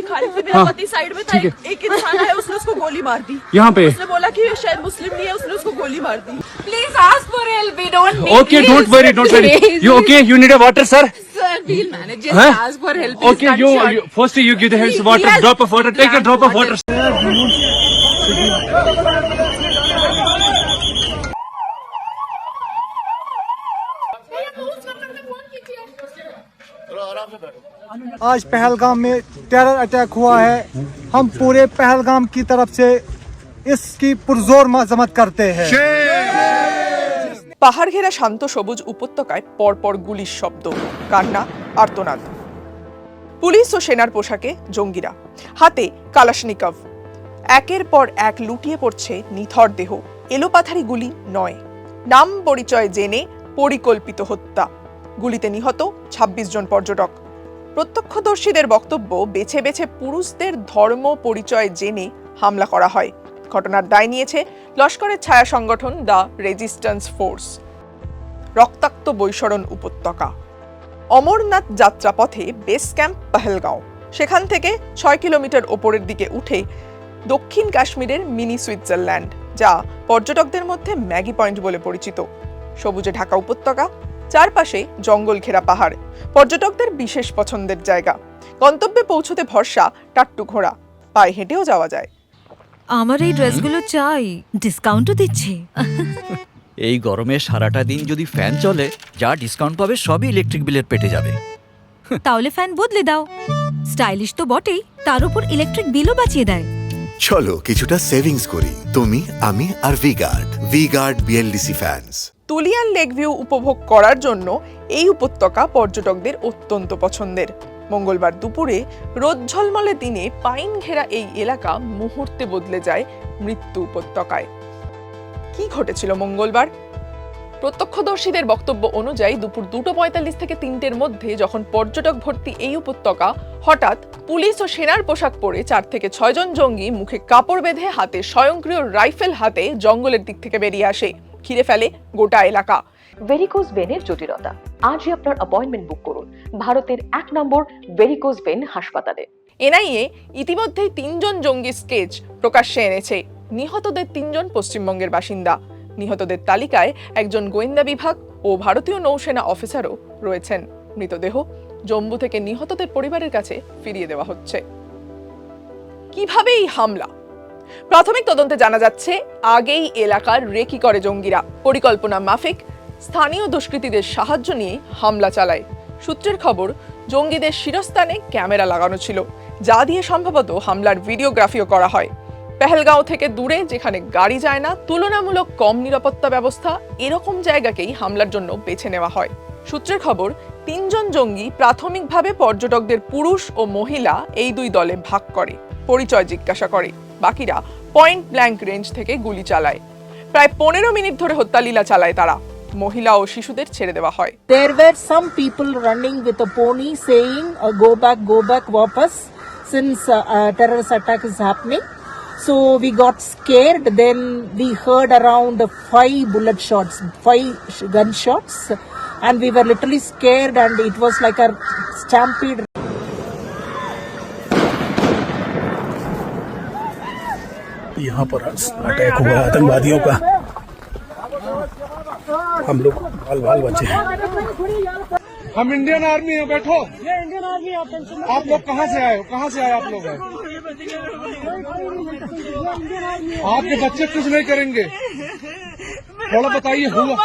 पूरी खाली थी मेरा पति साइड में था एक इंसान है उसने उसको गोली मार दी। यहाँ पे। उसने बोला की शायद मुस्लिम नहीं है उसने उसको गोली मार दी। Please ask for okay dot worry don't worry you okay you need a water sir help first you give the water drop of water take a drop of water आज पहलगाम में टेरर अटैक हुआ है हम पूरे पहलगाम की तरफ से इसकी पुरजोर मजम्मत करते हैं পাহাড় ঘেরা শান্ত সবুজ উপত্যকায় পরপর গুলির শব্দ কান্না আর্তনাদ পুলিশ ও সেনার পোশাকে জঙ্গিরা হাতে কালাশনিকভ একের পর এক লুটিয়ে পড়ছে নিথর দেহ এলোপাথারি গুলি নয় নাম পরিচয় জেনে পরিকল্পিত হত্যা গুলিতে নিহত ২৬ জন পর্যটক। প্রত্যক্ষদর্শীদের বক্তব্য, বেছে বেছে পুরুষদের ধর্ম পরিচয় জেনে হামলা করা হয়। ঘটনার দায় নিয়েছে লস্করের ছায়া সংগঠন দ্য রেজিস্ট্যান্স ফোর্স। রক্তাক্ত বৈশরণ উপত্যকা। অমরনাথ যাত্রাপথে বেস ক্যাম্প পাহেলগাঁও। সেখান থেকে ছয় কিলোমিটার ওপরের দিকে উঠে দক্ষিণ কাশ্মীরের মিনি সুইজারল্যান্ড যা পর্যটকদের মধ্যে ম্যাগি পয়েন্ট বলে পরিচিত। সবুজে ঢাকা উপত্যকা চারপাশে জঙ্গল ঘেরা পাহাড় পর্যটকদের বিশেষ পছন্দের জায়গা। গন্তব্যে পৌঁছতে ভরসা টাট্টু ঘোড়া পায়ে হেঁটেও যাওয়া যায়। আমার এই ড্রেসগুলো চাই ডিসকাউন্টও দিচ্ছে। এই গরমে সারাটা দিন যদি ফ্যান চলে যা ডিসকাউন্ট পাবে সবই ইলেকট্রিক বিলের পেটে যাবে। তাহলে ফ্যান বদলে দাও। স্টাইলিশ তো বটেই তার উপর ইলেকট্রিক বিলও বাঁচিয়ে দেয়। চলো কিছুটা সেভিংস করি তুমি আমি আর V Guard V Guard V Guard BLDC fans তুলিয়ান lake view উপভোগ করার জন্য এই উপত্যকা পর্যটকদের অত্যন্ত পছন্দের। মঙ্গলবার দুপুরে রোদ ঝলমলে দিনে পাইন ঘেরা এই এলাকা মুহূর্তে বদলে যায় মৃত্যু উপত্যকায়। কি ঘটেছিল মঙ্গলবার? প্রত্যক্ষদর্শীদের বক্তব্য অনুযায়ী দুপুর দুটো পঁয়তাল্লিশ থেকে তিনটের মধ্যে যখন পর্যটক ভর্তি এই উপত্যকা, হঠাৎ পুলিশ ও সেনার পোশাক পরে চার থেকে ছয়জন জঙ্গি মুখে কাপড় বেঁধে হাতে স্বয়ংক্রিয় রাইফেল হাতে জঙ্গলের দিক থেকে বেরিয়ে আসে। ঘিরে ফেলে গোটা এলাকা। ভেরিকোজ ভেনের জটিলতা। আজই আপনার অ্যাপয়েন্টমেন্ট বুক করুন। ভারতের এক নম্বর ভেরিকোজ ভেন হাসপাতালে। এনআইএ ইতিমধ্যেই তিনজন জঙ্গি স্কেচ প্রকাশ্যে এনেছে। নিহতদের তিনজন পশ্চিমবঙ্গের বাসিন্দা। নিহতদের তালিকায় একজন গোয়েন্দা বিভাগ ও ভারতীয় নৌসেনা অফিসারও রয়েছেন। মৃতদেহ জম্মু থেকে নিহতদের পরিবারের কাছে ফিরিয়ে দেওয়া হচ্ছে। কীভাবে এই হামলা? প্রাথমিক তদন্তে জানা যাচ্ছে, আগেই এলাকার রেকি করে জঙ্গিরা। পরিকল্পনা মাফিক, স্থানীয় দুষ্কৃতীদের সাহায্য নিয়ে হামলা চালায়। সূত্রের খবর, জঙ্গিদের শিরস্থানে ক্যামেরা লাগানো ছিল, যা দিয়ে সম্ভবত হামলার ভিডিওগ্রাফিও করা হয়। পেহেলগাঁও থেকে দূরে, যেখানে গাড়ি যায় না, তুলনামূলক কম নিরাপত্তা ব্যবস্থা, এরকম জায়গাকেই হামলার জন্য বেছে নেওয়া হয়। সূত্রের খবর, তিনজন জঙ্গি প্রাথমিকভাবে পর্যটকদের পুরুষ ও মহিলা এই দুই দলে ভাগ করে, পরিচয় জিজ্ঞাসা করে। বাকিরা পয়েন্ট ব্ল্যাঙ্ক রেঞ্জ থেকে গুলি চালায় প্রায় পনেরো মিনিট ধরে হত্যালীলা চালায় তারা মহিলা ও শিশুদের ছেড়ে দেওয়া হয় There were some people running with a pony saying, uh, "Go back, go back, wapas," since uh, uh, terrorist attack is happening. So we got scared. Then we heard around five bullet shots, five sh- gunshots, and we were literally scared. And it was like a stampede. यहाँ पर attack हुआ आतंकवादियों का हम लोग बाल बाल बचे हैं हम इंडियन आर्मी है बैठो ये इंडियन आर्मी आप लोग कहाँ से आए हो कहाँ से आए आप लोग आपके बच्चे कुछ नहीं करेंगे थोड़ा बताइए हुआ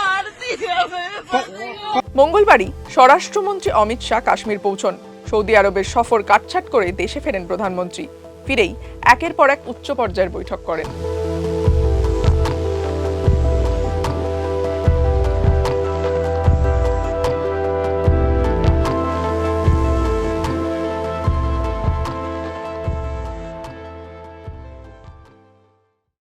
মঙ্গলবারই স্বরাষ্ট্রমন্ত্রী অমিত শাহ কাশ্মীর পৌঁছন সৌদি আরবের সফর কাটছাট করে দেশে ফেরেন প্রধানমন্ত্রী ফিরেই একের পর এক উচ্চ পর্যায়ের বৈঠক করেন।